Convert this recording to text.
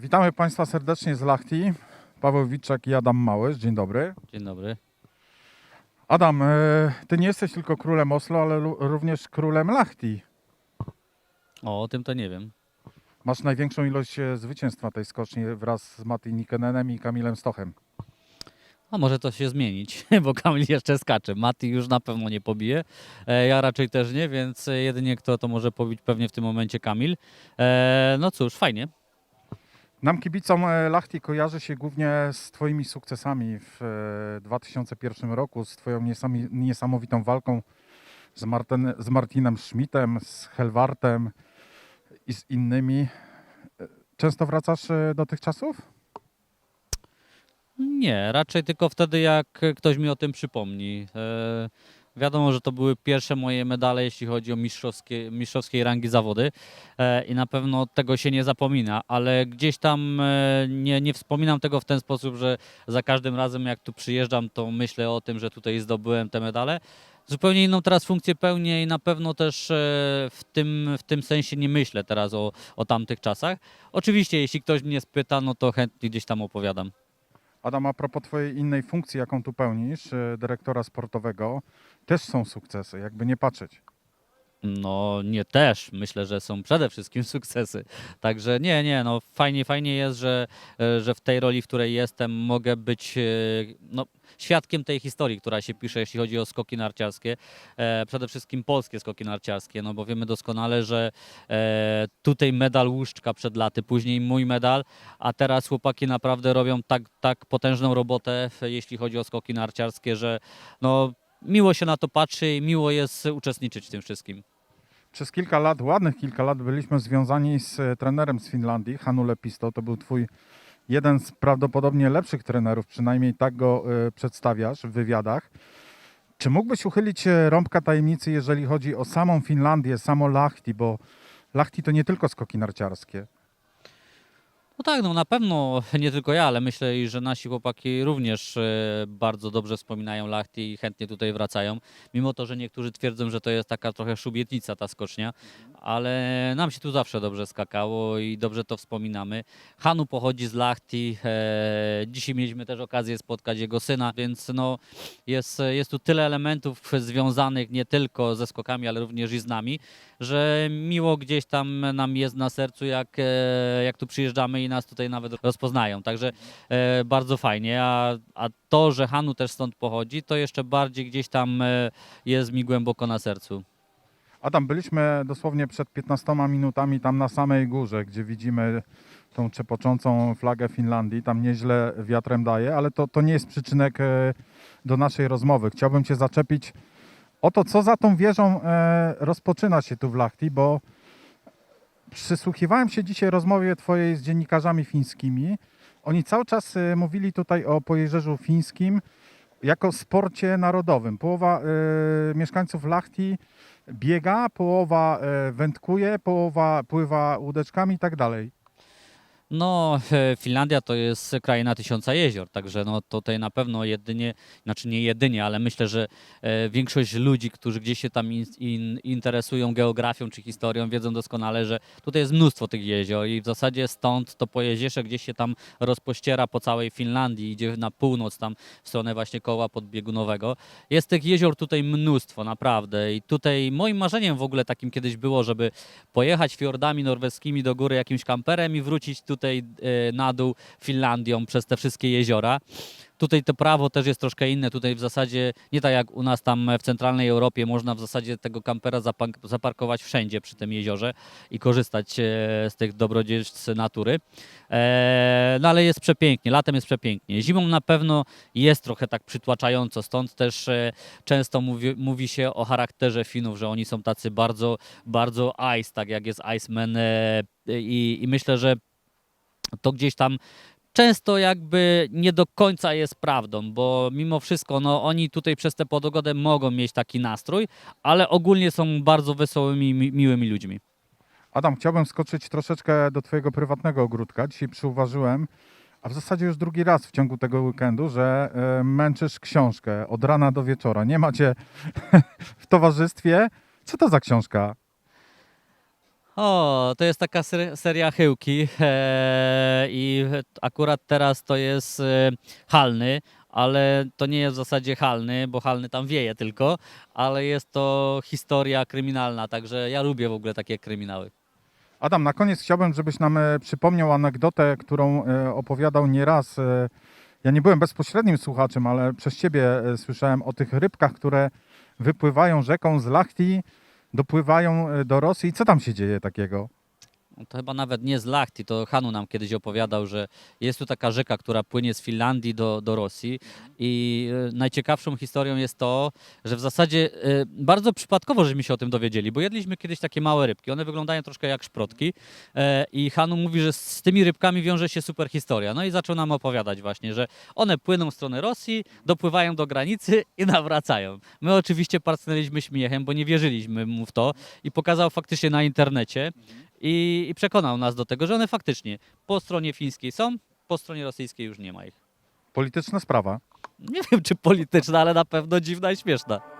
Witamy Państwa serdecznie z Lachti. Paweł Witczak i Adam Małysz. Dzień dobry. Dzień dobry. Adam, e, Ty nie jesteś tylko królem Oslo, ale również królem Lachti. O, o tym to nie wiem. Masz największą ilość e, zwycięstw na tej skoczni wraz z Matti Nikenenem i Kamilem Stochem. A może to się zmienić, bo Kamil jeszcze skacze. Mati już na pewno nie pobije. E, ja raczej też nie, więc jedynie kto to może pobić pewnie w tym momencie Kamil. No cóż, fajnie. Nam kibicom e, Lachti kojarzy się głównie z Twoimi sukcesami w e, 2001 roku, z Twoją niesamowitą walką z, Marten, z Martinem Schmidtem, z Helwartem i z innymi. E, Często wracasz e, do tych czasów? Nie, raczej tylko wtedy, jak ktoś mi o tym przypomni. Wiadomo, że to były pierwsze moje medale, jeśli chodzi o mistrzowskie, mistrzowskiej rangi zawody e, i na pewno tego się nie zapomina, ale gdzieś tam e, nie, nie wspominam tego w ten sposób, że za każdym razem jak tu przyjeżdżam, to myślę o tym, że tutaj zdobyłem te medale. Zupełnie inną teraz funkcję pełnię i na pewno też e, w tym, w tym sensie nie myślę teraz o, o tamtych czasach. Oczywiście, jeśli ktoś mnie spyta, no to chętnie gdzieś tam opowiadam. Adam, a propos Twojej innej funkcji, jaką tu pełnisz, e, dyrektora sportowego, też są sukcesy, jakby nie patrzeć. No nie też, myślę, że są przede wszystkim sukcesy. Także nie, nie, no fajnie, fajnie jest, że, e, że w tej roli, w której jestem, mogę być e, no, świadkiem tej historii, która się pisze, jeśli chodzi o skoki narciarskie. E, przede wszystkim polskie skoki narciarskie, no bo wiemy doskonale, że tutaj medal Łuszczka przed laty, później mój medal, a teraz chłopaki naprawdę robią tak, tak potężną robotę, jeśli chodzi o skoki narciarskie, że no miło się na to patrzy i miło jest uczestniczyć w tym wszystkim. Przez kilka lat, ładnych kilka lat, byliśmy związani z e, trenerem z Finlandii, Hanu Lepisto. To był Twój jeden z prawdopodobnie lepszych trenerów, przynajmniej tak go e, przedstawiasz w wywiadach. Czy mógłbyś uchylić e, rąbka tajemnicy, jeżeli chodzi o samą Finlandię, samo Lahti, bo Lahti to nie tylko skoki narciarskie. No tak, no na pewno nie tylko ja, ale myślę, że nasi chłopaki również e, bardzo dobrze wspominają Lachti i chętnie tutaj wracają. Mimo to, że niektórzy twierdzą, że to jest taka trochę szubietnica ta skocznia, ale nam się tu zawsze dobrze skakało i dobrze to wspominamy. Hanu pochodzi z Lachti, e, dzisiaj mieliśmy też okazję spotkać jego syna, więc no jest, jest tu tyle elementów związanych nie tylko ze skokami, ale również i z nami, że miło gdzieś tam nam jest na sercu, jak, e, jak tu przyjeżdżamy i nas tutaj nawet rozpoznają. Także e, bardzo fajnie. A, a to, że Hanu też stąd pochodzi, to jeszcze bardziej gdzieś tam e, jest mi głęboko na sercu. Adam, byliśmy dosłownie przed 15 minutami tam na samej górze, gdzie widzimy tą czepoczącą flagę Finlandii. Tam nieźle wiatrem daje, ale to, to nie jest przyczynek e, do naszej rozmowy. Chciałbym Cię zaczepić o to, co za tą wieżą e, rozpoczyna się tu w Lahti, bo przysłuchiwałem się dzisiaj rozmowie Twojej z dziennikarzami fińskimi. Oni cały czas e, mówili tutaj o pojezierzu fińskim jako sporcie narodowym. Połowa e, mieszkańców Lahti biega, połowa e, wędkuje, połowa pływa łódeczkami i tak dalej. No, e, Finlandia to jest kraina tysiąca jezior, także no tutaj na pewno jedynie, znaczy nie jedynie, ale myślę, że e, większość ludzi, którzy gdzieś się tam in, in, interesują geografią czy historią, wiedzą doskonale, że tutaj jest mnóstwo tych jezior i w zasadzie stąd to pojezierze gdzieś się tam rozpościera po całej Finlandii, idzie na północ tam w stronę właśnie koła podbiegunowego. Jest tych jezior tutaj mnóstwo, naprawdę i tutaj moim marzeniem w ogóle takim kiedyś było, żeby pojechać fiordami norweskimi do góry jakimś kamperem i wrócić tutaj e, na dół Finlandią przez te wszystkie jeziora. Tutaj to prawo też jest troszkę inne. Tutaj w zasadzie nie tak jak u nas tam w centralnej Europie można w zasadzie tego kampera zaparkować wszędzie przy tym jeziorze i korzystać e, z tych dobrodziejstw natury. E, No ale jest przepięknie, latem jest przepięknie. Zimą na pewno jest trochę tak przytłaczająco, stąd też często mówi, mówi się o charakterze Finów, że oni są tacy bardzo, bardzo ice, tak jak jest Iceman i, i myślę, że to gdzieś tam często jakby nie do końca jest prawdą, bo mimo wszystko no, oni tutaj przez tę pogodę mogą mieć taki nastrój, ale ogólnie są bardzo wesołymi, mi- miłymi ludźmi. Adam, chciałbym skoczyć troszeczkę do Twojego prywatnego ogródka. Dzisiaj przyuważyłem, a w zasadzie już drugi raz w ciągu tego weekendu, że e, męczysz książkę od rana do wieczora. Nie macie w towarzystwie. Co to za książka? O, to jest taka ser- seria Chyłki e, i akurat teraz to jest e, Halny, ale to nie jest w zasadzie Halny, bo Halny tam wieje tylko, ale jest to historia kryminalna, także ja lubię w ogóle takie kryminały. Adam, na koniec chciałbym, żebyś nam e, przypomniał anegdotę, którą e, opowiadał nieraz. e, Ja nie byłem bezpośrednim słuchaczem, ale przez ciebie słyszałem o tych rybkach, które wypływają rzeką z Lachti, dopływają e, do Rosji. Co tam się dzieje takiego? No To chyba nawet nie z Lachti, to Hanu nam kiedyś opowiadał, że jest tu taka rzeka, która płynie z Finlandii do, do Rosji. I e, najciekawszą historią jest to, że w zasadzie e, bardzo przypadkowo żeśmy się o tym dowiedzieli, bo jedliśmy kiedyś takie małe rybki, one wyglądają troszkę jak szprotki. E, i Hanu mówi, że z tymi rybkami wiąże się super historia. No i zaczął nam opowiadać właśnie, że one płyną w stronę Rosji, dopływają do granicy i nawracają. My oczywiście parcnęliśmy śmiechem, bo nie wierzyliśmy mu w to i pokazał faktycznie na internecie, i, i przekonał nas do tego, że one faktycznie po stronie fińskiej są, po stronie rosyjskiej już nie ma ich. Polityczna sprawa. Nie wiem, czy polityczna, ale na pewno dziwna i śmieszna.